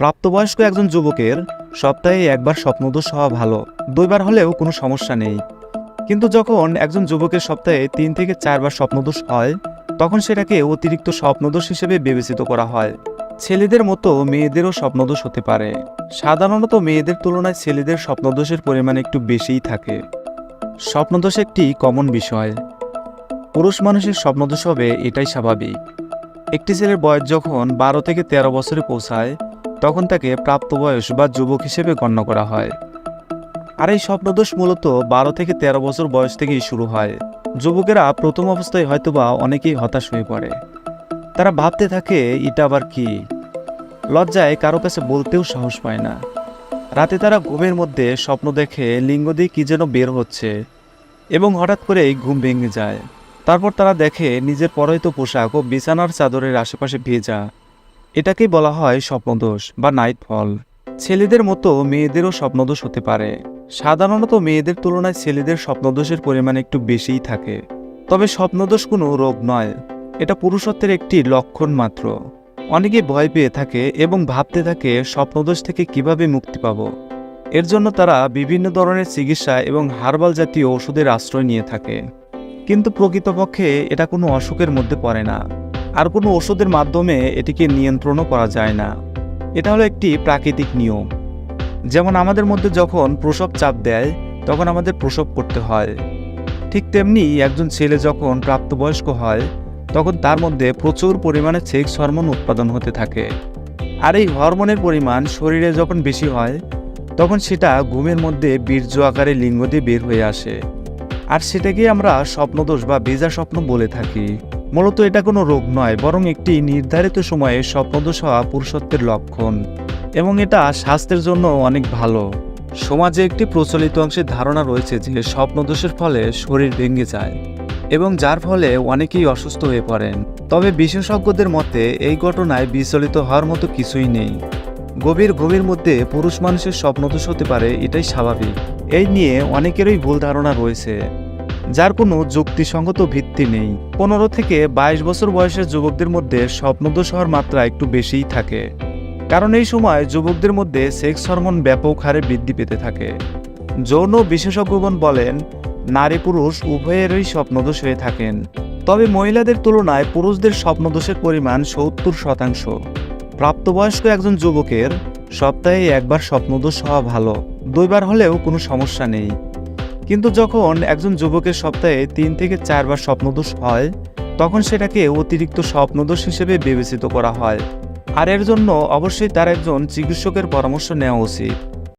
প্রাপ্তবয়স্ক একজন যুবকের সপ্তাহে একবার স্বপ্নদোষ হওয়া ভালো, দুইবার হলেও কোনো সমস্যা নেই। কিন্তু যখন একজন যুবকের সপ্তাহে তিন থেকে চারবার স্বপ্নদোষ হয়, তখন সেটাকে অতিরিক্ত স্বপ্নদোষ হিসেবে বিবেচিত করা হয়। ছেলেদের মতো মেয়েদেরও স্বপ্নদোষ হতে পারে। সাধারণত মেয়েদের তুলনায় ছেলেদের স্বপ্নদোষের পরিমাণ একটু বেশিই থাকে। স্বপ্নদোষ একটি কমন বিষয়। পুরুষ মানুষের স্বপ্নদোষ হবে এটাই স্বাভাবিক। একটি ছেলের বয়স যখন বারো থেকে তেরো বছরে পৌঁছায় তখন তাকে প্রাপ্তবয়স বা যুবক হিসেবে গণ্য করা হয়। আর এই স্বপ্নদোষ মূলত বারো থেকে তেরো বছর বয়স থেকেই শুরু হয়। যুবকেরা প্রথম অবস্থায় হয়তোবা অনেকেই হতাশ হয়ে পড়ে। তারা ভাবতে থাকে, এটা আবার কি? লজ্জায় কারও কাছে বলতেও সাহস পায় না। রাতে তারা ঘুমের মধ্যে স্বপ্ন দেখে, লিঙ্গ দিয়ে কী যেন বের হচ্ছে? এবং হঠাৎ করেই ঘুম ভেঙে যায়। তারপর তারা দেখে, নিজের পরহিত পোশাক ও বিছানার চাদরের আশেপাশে ভেজা। এটাকেই বলা হয় স্বপ্নদোষ বা নাইট ফল ছেলেদের মতো মেয়েদেরও স্বপ্নদোষ হতে পারে। সাধারণত মেয়েদের তুলনায় ছেলেদের স্বপ্নদোষের পরিমাণ একটু বেশিই থাকে। তবে স্বপ্নদোষ কোনো রোগ নয়, এটা পুরুষত্বের একটি লক্ষণ মাত্র। অনেকে ভয় পেয়ে থাকে এবং ভাবতে থাকে, স্বপ্নদোষ থেকে কীভাবে মুক্তি পাব? এর জন্য তারা বিভিন্ন ধরনের চিকিৎসা এবং হার্বাল জাতীয় ওষুধের আশ্রয় নিয়ে থাকে। কিন্তু প্রকৃতপক্ষে এটা কোনো অসুখের মধ্যে পড়ে না। আর কোনো ওষুধের মাধ্যমে এটিকে নিয়ন্ত্রণও করা যায় না। এটা হলো একটি প্রাকৃতিক নিয়ম। যেমন আমাদের মধ্যে যখন প্রসব চাপ দেয়, তখন আমাদের প্রসব করতে হয়। ঠিক তেমনি একজন ছেলে যখন প্রাপ্তবয়স্ক হয়, তখন তার মধ্যে প্রচুর পরিমাণে সেক্স হরমোন উৎপাদন হতে থাকে। আর এই হরমোনের পরিমাণ শরীরে যখন বেশি হয়, তখন সেটা ঘুমের মধ্যে বীর্য আকারে লিঙ্গ দিয়ে বের হয়ে আসে। আর সেটাকে আমরা স্বপ্নদোষ বা বেজা স্বপ্ন বলে থাকি। মূলত এটা কোনো রোগ নয়, বরং একটি নির্ধারিত সময়ে স্বপ্নদোষ হওয়া পুরুষত্বের লক্ষণ। এবং এটা স্বাস্থ্যের জন্য অনেক ভালো। সমাজে একটি প্রচলিত অংশের ধারণা রয়েছে যে স্বপ্নদোষের ফলে শরীর ভেঙে যায়, এবং যার ফলে অনেকেই অসুস্থ হয়ে পড়েন। তবে বিশেষজ্ঞদের মতে, এই ঘটনায় বিচলিত হওয়ার মতো কিছুই নেই। গভীর ঘুমের মধ্যে পুরুষ মানুষের স্বপ্নদোষ হতে পারে, এটাই স্বাভাবিক। এই নিয়ে অনেকেরই ভুল ধারণা রয়েছে। যার কোনো যুক্তিসঙ্গত ভিত্তি নেই। পনেরো থেকে বাইশ বছর বয়সের যুবকদের মধ্যে স্বপ্নদোষ হওয়ার মাত্রা একটু বেশিই থাকে। কারণ এই সময় যুবকদের মধ্যে সেক্স হরমোন ব্যাপক হারে বৃদ্ধি পেতে থাকে। যৌন বিশেষজ্ঞগণ বলেন, নারী পুরুষ উভয়েরই স্বপ্নদোষ হয়ে থাকেন। তবে মহিলাদের তুলনায় পুরুষদের স্বপ্নদোষের পরিমাণ সত্তর শতাংশ। প্রাপ্তবয়স্ক একজন যুবকের সপ্তাহে একবার স্বপ্নদোষ হওয়া ভালো, দুইবার হলেও কোনো সমস্যা নেই। কিন্তু যখন একজন যুবকের সপ্তাহে তিন থেকে চারবার স্বপ্নদোষ হয়, তখন সেটাকে অতিরিক্ত স্বপ্নদোষ হিসেবে বিবেচিত করা হয়। আর এর জন্য অবশ্যই তার একজন চিকিৎসকের পরামর্শ নেওয়া উচিত।